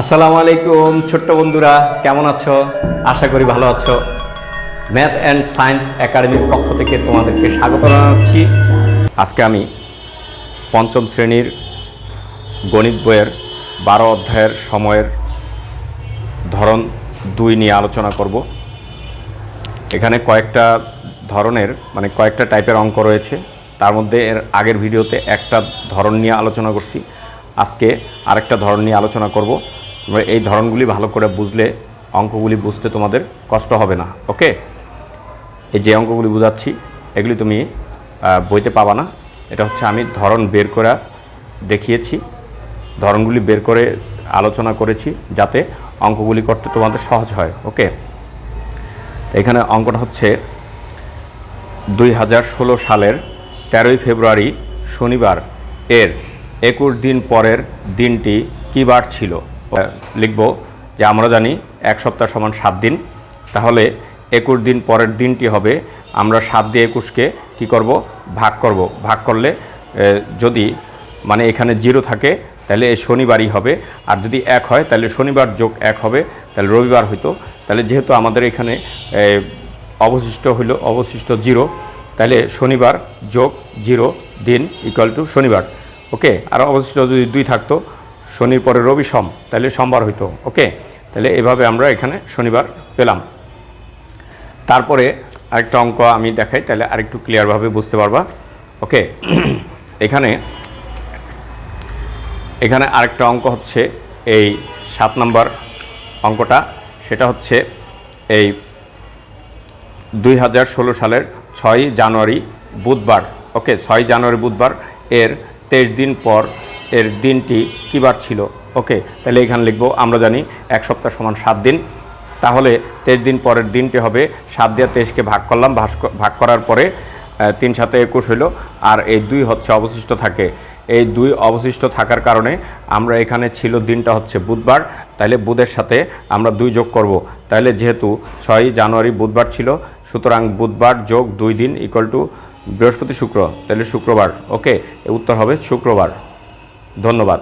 আসসালামু আলাইকুম, ছোট্ট বন্ধুরা, কেমন আছো? আশা করি ভালো আছো। ম্যাথ অ্যান্ড সায়েন্স একাডেমির পক্ষ থেকে তোমাদেরকে স্বাগত জানাচ্ছি। আজকে আমি পঞ্চম শ্রেণির গণিত বইয়ের বারো অধ্যায়ের সময়ের ধরন দুই নিয়ে আলোচনা করব। এখানে কয়েকটা ধরনের মানে কয়েকটা টাইপের অঙ্ক রয়েছে। তার মধ্যে এর আগের ভিডিওতে একটা ধরন নিয়ে আলোচনা করছি। আজকে আরেকটা ধরন নিয়ে আলোচনা করব। তোমরা এই ধরনগুলি ভালো করে বুঝলে, অঙ্কগুলি বুঝতে তোমাদের কষ্ট হবে না, ওকে? এই যে অঙ্কগুলি বুঝাচ্ছি, এগুলি তুমি বইতে পাবা না। এটা হচ্ছে আমি ধরন বের করে দেখিয়েছি, ধরনগুলি বের করে আলোচনা করেছি যাতে অঙ্কগুলি করতে তোমাদের সহজ হয়, ওকে? এখানে অঙ্কটা হচ্ছে দুই হাজার ষোলো সালের তেরোই ফেব্রুয়ারি শনিবার এর একুশ দিন পরের দিনটি কী বার ছিল? লিখব যে আমরা জানি এক সপ্তাহ সমান সাত দিন। তাহলে একুশ দিন পরের দিনটি হবে। আমরা সাত দিয়ে একুশকে কী করব? ভাগ করব। ভাগ করলে যদি মানে এখানে জিরো থাকে, তাহলে এই শনিবারই হবে। আর যদি এক হয়, তাহলে শনিবার যোগ এক হবে, তাহলে রবিবার হইতো। তাহলে যেহেতু আমাদের এখানে অবশিষ্ট হইল, অবশিষ্ট জিরো, তাহলে শনিবার যোগ জিরো দিন ইকুয়াল টু শনিবার। ওকে? আর অবশিষ্ট যদি দুই থাকতো শনির পরে রবি সম, তাহলে সোমবার হইতো, ওকে? তাহলে এভাবে আমরা এখানে শনিবার পেলাম। তারপরে আরেকটা অঙ্ক আমি দেখাই, তাহলে আরেকটু ক্লিয়ারভাবে বুঝতে পারবা, ওকে? এখানে এখানে আরেকটা অঙ্ক হচ্ছে এই সাত নম্বর অঙ্কটা, সেটা হচ্ছে এই দুই হাজার ষোলো সালের ছয়ই জানুয়ারি বুধবার, ওকে? ছয় জানুয়ারি বুধবার, এর তেইশ দিন পর এর দিনটি কী বার ছিল? ওকে, তাহলে এখানে লিখব, আমরা জানি এক সপ্তাহ সমান সাত দিন। তাহলে তেইশ দিন পরের দিনটি হবে সাত দিয়ে তেইশকে ভাগ করলাম ভাগ করার পরে তিন সাথে একুশ হইল। আর এই দুই হচ্ছে অবশিষ্ট থাকে। এই দুই অবশিষ্ট থাকার কারণে আমরা এখানে ছিল দিনটা হচ্ছে বুধবার। তাহলে বুধের সাথে আমরা দুই যোগ করব। তাহলে যেহেতু ছয়ই জানুয়ারি বুধবার ছিল, সুতরাং বুধবার যোগ দুই দিন ইকুয়াল টু বৃহস্পতি শুক্র তাহলে শুক্রবার। ওকে উত্তর হবে শুক্রবার। ধন্যবাদ।